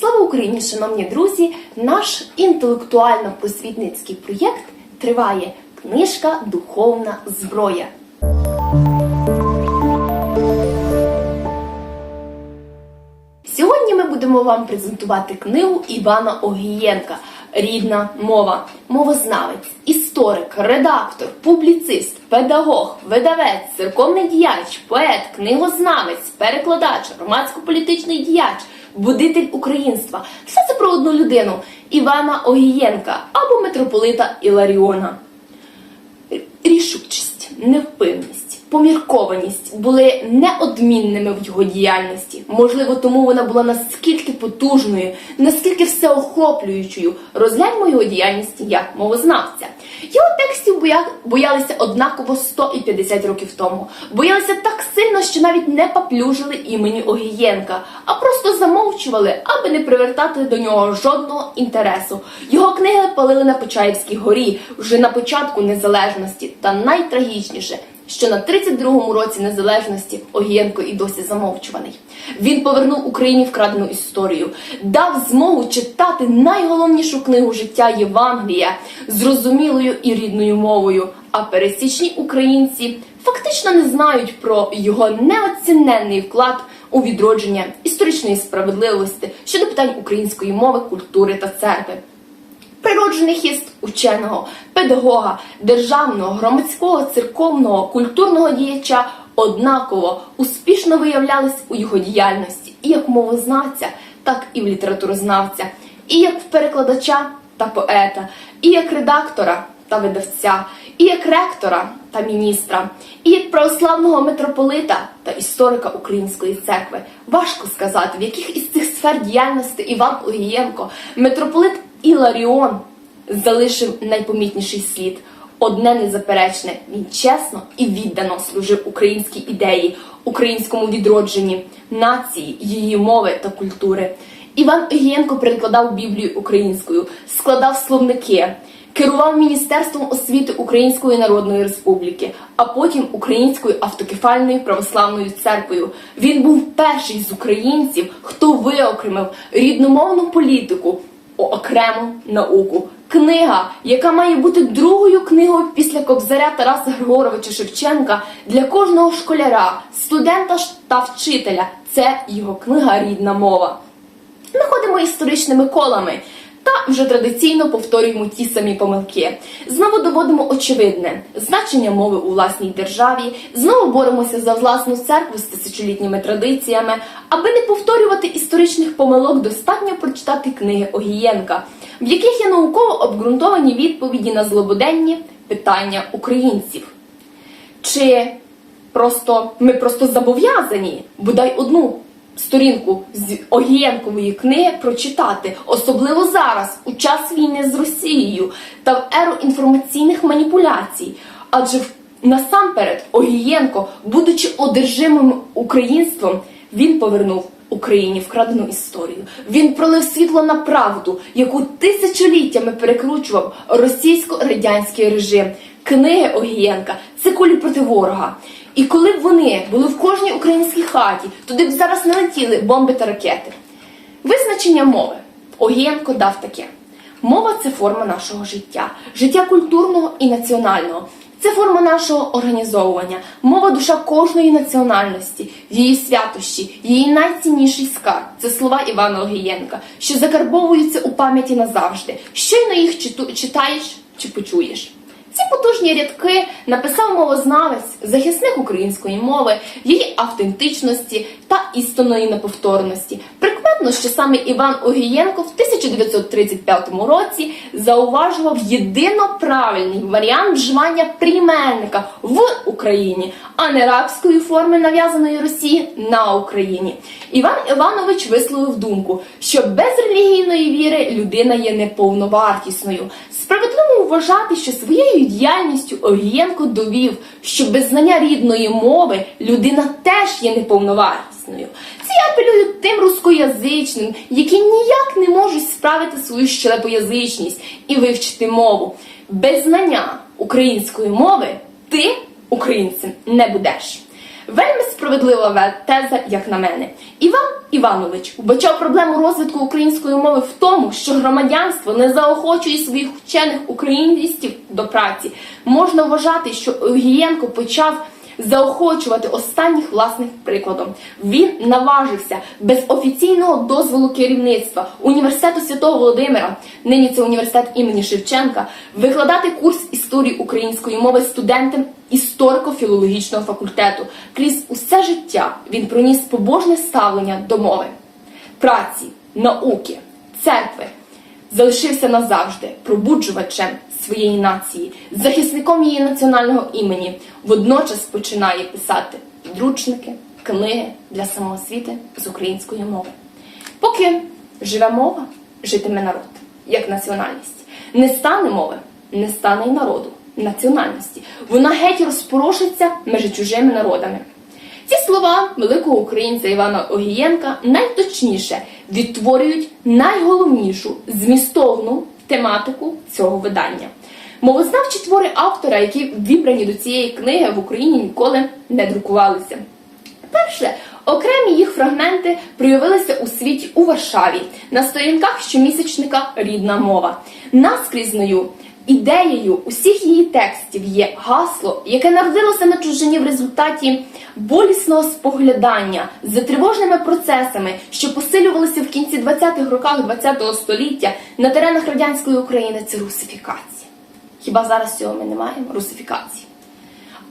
Слава Україні, шановні друзі! Наш інтелектуально-просвітницький проєкт триває книжка Духовна зброя. Сьогодні ми будемо вам презентувати книгу Івана Огієнка Рідна мова, мовознавець, історик, редактор, публіцист, педагог, видавець, церковний діяч, поет, книгознавець, перекладач, громадсько-політичний діяч, будитель українства. Все це про одну людину Івана Огієнка або митрополита Іларіона. Рішучість, невпинність, поміркованість були неодмінними в його діяльності. Можливо, тому вона була наскільки потужною, наскільки всеохоплюючою. Розгляньмо його діяльність як мовознавця. Його текстів боя... боялися однаково 100 і 50 років тому. Боялися так сильно, що навіть не поплюжили імені Огієнка, а просто замовчували, аби не привертати до нього жодного інтересу. Його книги палили на Почаївській горі вже на початку незалежності, та найтрагічніше. Що на 32-му році незалежності Огієнко і досі замовчуваний. Він повернув Україні вкрадену історію, дав змогу читати найголовнішу книгу життя Євангелія зрозумілою і рідною мовою. А пересічні українці фактично не знають про його неоціненний вклад у відродження історичної справедливості щодо питань української мови, культури та церкви. Природжений хист ученого, педагога, державного, громадського, церковного, культурного діяча однаково успішно виявлялись у його діяльності і як мовознавця, так і в літературознавця, і як в перекладача та поета, і як редактора та видавця, і як ректора та міністра, і як православного митрополита та історика української церкви. Важко сказати, в яких із цих сфер діяльності Іван Огієнко, митрополит Іларіон залишив найпомітніший слід. Одне незаперечне, він чесно і віддано служив українській ідеї, українському відродженні, нації, її мови та культури. Іван Огієнко перекладав Біблію українською, складав словники, керував Міністерством освіти Української Народної Республіки, а потім Українською автокефальною православною церквою. Він був перший з українців, хто виокремив рідномовну політику окрему науку. Книга, яка має бути другою книгою після кобзаря Тараса Григоровича Шевченка для кожного школяра, студента та вчителя. Це його книга Рідна мова. Ми ходимо історичними колами вже традиційно повторюємо ті самі помилки. Знову доводимо очевидне значення мови у власній державі, знову боремося за власну церкву з тисячолітніми традиціями. Аби не повторювати історичних помилок, достатньо прочитати книги Огієнка, в яких є науково обґрунтовані відповіді на злободенні питання українців. Чи просто ми просто зобов'язані бодай одну сторінку з Огієнкової книги прочитати, особливо зараз, у час війни з Росією та в еру інформаційних маніпуляцій. Адже насамперед Огієнко, будучи одержимим українством, він повернув Україні вкрадену історію. Він пролив світло на правду, яку тисячоліттями перекручував російсько-радянський режим. Книги Огієнка це кулі проти ворога. І коли б вони були в кожній українській хаті, туди б зараз не летіли бомби та ракети. Визначення мови Огієнко дав таке: мова це форма нашого життя, життя культурного і національного. Це форма нашого організовування, мова душа кожної національності, її святощі, її найцінніший скарб. Це слова Івана Огієнка, що закарбовуються у пам'яті назавжди. Щойно їх читаєш чи почуєш. Ці потужні рядки написав мовознавець, захисник української мови, її автентичності та істинної неповторності. Прикметно, що саме Іван Огієнко в 1935 році зауважував єдино правильний варіант вживання прийменника в Україні, а не рабської форми нав'язаної Росії на Україні. Іван Іванович висловив думку, що без релігійної віри людина є неповновартісною. Вважати, що своєю діяльністю Огієнко довів, що без знання рідної мови людина теж є неповновартісною. Це я апелюю тим рускоязичним, які ніяк не можуть справити свою щелепоязичність і вивчити мову. Без знання української мови ти українцем не будеш. Вельми справедлива теза, як на мене. Іван Іванович вбачав проблему розвитку української мови в тому, що громадянство не заохочує своїх вчених україністів до праці. Можна вважати, що Огієнко почав заохочувати останніх власним прикладом. Він наважився без офіційного дозволу керівництва університету Святого Володимира, нині це університет імені Шевченка, викладати курс історії української мови студентам історико-філологічного факультету. Крізь усе життя він проніс побожне ставлення до мови, праці, науки, церкви залишився назавжди пробуджувачем своєї нації, захисником її національного імені. Водночас починає писати підручники, книги для самоосвіти з української мови. Поки живе мова, житиме народ як національність. Не стане мови, не стане й народу, національності. Вона геть розпорошиться між чужими народами. Ці слова великого українця Івана Огієнка найточніше відтворюють найголовнішу змістовну тематику цього видання. Мовознавчі твори автора, які вібрані до цієї книги в Україні ніколи не друкувалися. Перше, окремі їх фрагменти проявилися у світі у Варшаві на сторінках щомісячника Рідна мова. Наскрізною ідеєю усіх її текстів є гасло, яке народилося на чужині в результаті болісного споглядання за тривожними процесами, що посилювалися в кінці 20-х роках ХХ століття на теренах радянської України. Це русифікація. Хіба зараз цього ми не маємо? Русифікації.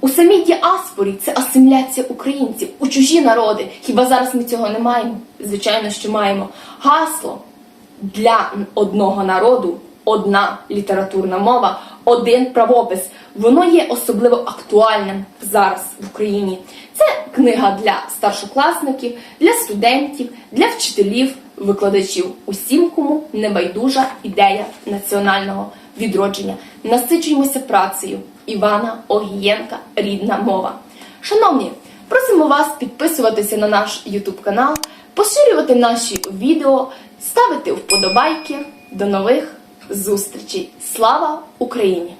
У самій діаспорі це асиміляція українців у чужі народи. Хіба зараз ми цього не маємо? Звичайно, що маємо. Гасло для одного народу, одна літературна мова, один правопис. Воно є особливо актуальним зараз в Україні. Це книга для старшокласників, для студентів, для вчителів, викладачів. Усім, кому не байдужа ідея національного відродження. Насичуємося працею Івана Огієнка Рідна мова. Шановні, просимо вас підписуватися на наш YouTube канал, поширювати наші відео, ставити вподобайки. До нових зустрічей. Слава Україні!